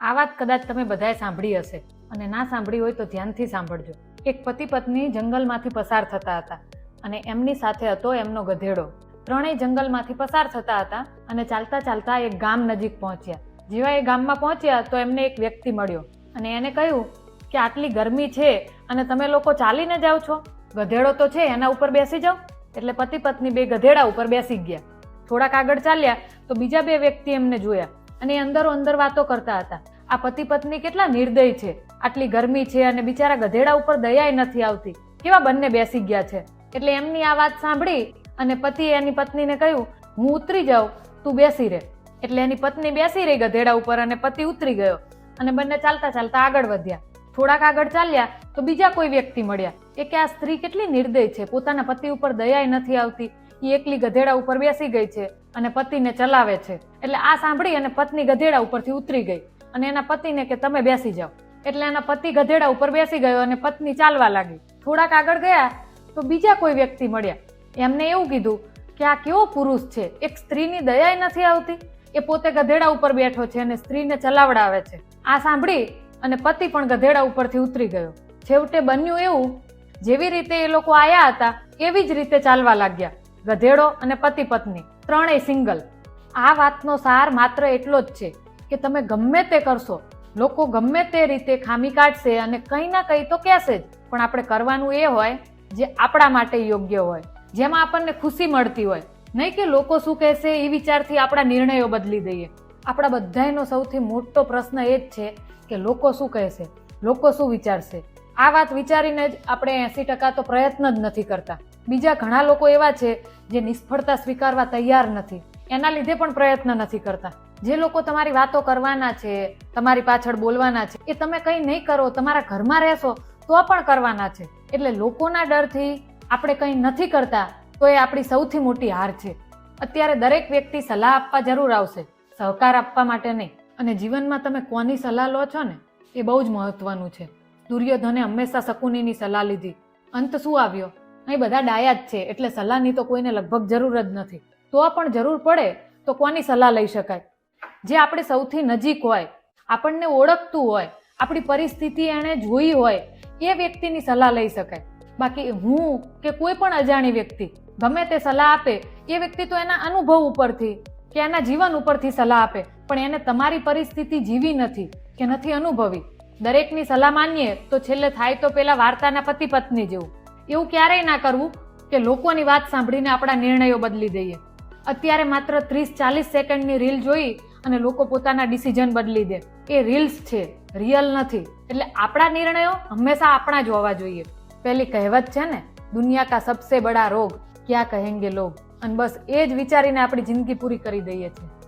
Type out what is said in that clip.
આ વાત કદાચ તમે બધાએ સાંભળી હશે. અને ના સાંભળી હોય તો ધ્યાનથી સાંભળજો. એક પતિ પત્ની જંગલમાંથી પસાર થતા હતા અને એમની સાથે હતો એમનો ગધેડો. ત્રણેય જંગલમાંથી પસાર થતા હતા અને ચાલતા ચાલતા એક ગામ નજીક પહોંચ્યા. જેવા એ ગામમાં પહોંચ્યા તો એમને એક વ્યક્તિ મળ્યો અને એને કહ્યું કે આટલી ગરમી છે અને તમે લોકો ચાલીને જાઓ છો? ગધેડો તો છે, એના ઉપર બેસી જાઓ. એટલે પતિ પત્ની બે ગધેડા ઉપર બેસી ગયા. થોડાક આગળ ચાલ્યા તો બીજા બે વ્યક્તિ એમને જોયા. અને અંદરો અંદર વાતો કરતા હતા. આ પતિ પત્ની કેટલા નિર્દય છે. આટલી ગરમી છે અને બિચારા ગધેડા ઉપર દયાય નથી આવતી. કેવા બંને બેસી ગયા છે. એટલે એમની આ વાત સાંભળી અને પતિએ એની પત્નીને કહ્યું, હું ઉતરી જાઉં, તું બેસી રહે. એટલે એની પત્ની બેસી રહી ગધેડા ઉપર અને પતિ ઉતરી ગયો. અને બંને ચાલતા ચાલતા આગળ વધ્યા. થોડાક આગળ ચાલ્યા તો બીજા કોઈ વ્યક્તિ મળ્યા. એ કે આ સ્ત્રી કેટલી નિર્દય છે. પોતાના પતિ ઉપર દયાય નથી આવતી. એ એકલી ગધેડા ઉપર બેસી ગઈ છે. અને પતિને ચલાવે છે. એટલે આ સાંભળી અને પત્ની ગધેડા ઉપરથી ઉતરી ગઈ અને એના પતિને કે તમે બેસી જાઓ. એટલે એના પતિ ગધેડા ઉપર બેસી ગયો અને પત્ની ચાલવા લાગી. થોડાક આગળ ગયા તો બીજા કોઈ વ્યક્તિ મળ્યા. એમને એવું કીધું કે આ કેવો પુરુષ છે? એક સ્ત્રીની દયા નથી આવતી? એ પોતે ગધેડા ઉપર બેઠો છે અને સ્ત્રીને ચલાવડાવે છે. આ સાંભળી અને પતિ પણ ગધેડા ઉપરથી ઉતરી ગયો. છેવટે બન્યું એવું. જેવી રીતે એ લોકો આયા હતા, એવી જ રીતે ચાલવા લાગ્યા. ગધેડો અને પતિ પત્ની, ત્રણેય સિંગલ આ વાતનો સાર માત્ર એટલો જ છે કે તમે ગમે તે કરશો, લોકો ગમે તે રીતે ખામી કાઢશે અને કંઈ ના કંઈ તો કહેશે જ. પણ આપણે કરવાનું એ હોય જે આપણા માટે યોગ્ય હોય, જેમાં આપણને ખુશી મળતી હોય. નહીં કે લોકો શું કહેશે એ વિચારથી આપણા નિર્ણયો બદલી દઈએ. આપણા બધાયનો સૌથી મોટો પ્રશ્ન એ જ છે કે લોકો શું કહેશે, લોકો શું વિચારશે? આ વાત વિચારીને જ આપણે એંસી ટકા તો પ્રયત્ન જ નથી કરતા. બીજા ઘણા લોકો એવા છે જે નિષ્ફળતા સ્વીકારવા તૈયાર નથી. એના લીધે પણ પ્રયત્ન નથી કરતા. જે લોકો તમારી વાતો કરવાના છે, તમારી પાછળ બોલવાના છે, એ તમે કંઈ નહીં કરો, તમારા ઘરમાં રહેશો, તો પણ કરવાના છે. એટલે લોકોના ડરથી આપણે કંઈ નથી કરતા, તો એ આપણી સૌથી મોટી હાર છે. અત્યારે દરેક વ્યક્તિ સલાહ આપવા જરૂર આવશે, સહકાર આપવા માટે નહીં. અને જીવનમાં તમે કોની સલાહ લો છો ને, એ બહુ જ મહત્વનું છે. દુર્યોધને હંમેશા શકુનીની સલાહ લીધી. અંત શું આવ્યો? અહીં બધા ડાયા જ છે, એટલે સલાહની તો કોઈને લગભગ જરૂર જ નથી. તો પણ જરૂર પડે તો કોની સલાહ લઈ શકાય? જે આપણે સૌથી નજીક હોય, આપણને ઓળખતું હોય, આપણી પરિસ્થિતિ એણે જોઈ હોય, એ વ્યક્તિની સલાહ લઈ શકાય. બાકી હું કે કોઈ પણ અજાણી વ્યક્તિ, ગમે તે સલાહ આપે, એ વ્યક્તિ તો એના અનુભવ ઉપરથી, કે એના જીવન ઉપરથી સલાહ આપે, પણ એને તમારી પરિસ્થિતિ જીવી નથી, કે નથી અનુભવી. દરેકની સલાહ માનીએ તો છેલ્લે થાય તો પેલા વાર્તાના પતિ પત્ની જેવું. એવું ક્યારેય ના કરવું કે લોકોની વાત સાંભળીને આપણા નિર્ણયો બદલી દઈએ. અત્યારે માત્ર ત્રીસ ચાલીસ સેકન્ડની રીલ જોઈ અને લોકો પોતાના ડિસિઝન બદલી દે. એ રીલ્સ છે, રિયલ નથી. એટલે આપણા નિર્ણયો હંમેશા આપણા જ હોવા જોઈએ. પહેલી કહેવત છે ને, દુનિયા કા સબસે બડા રોગ, ક્યાં કહેંગે લોગ? અને બસ એ જ વિચારીને આપણી જિંદગી પૂરી કરી દઈએ છીએ.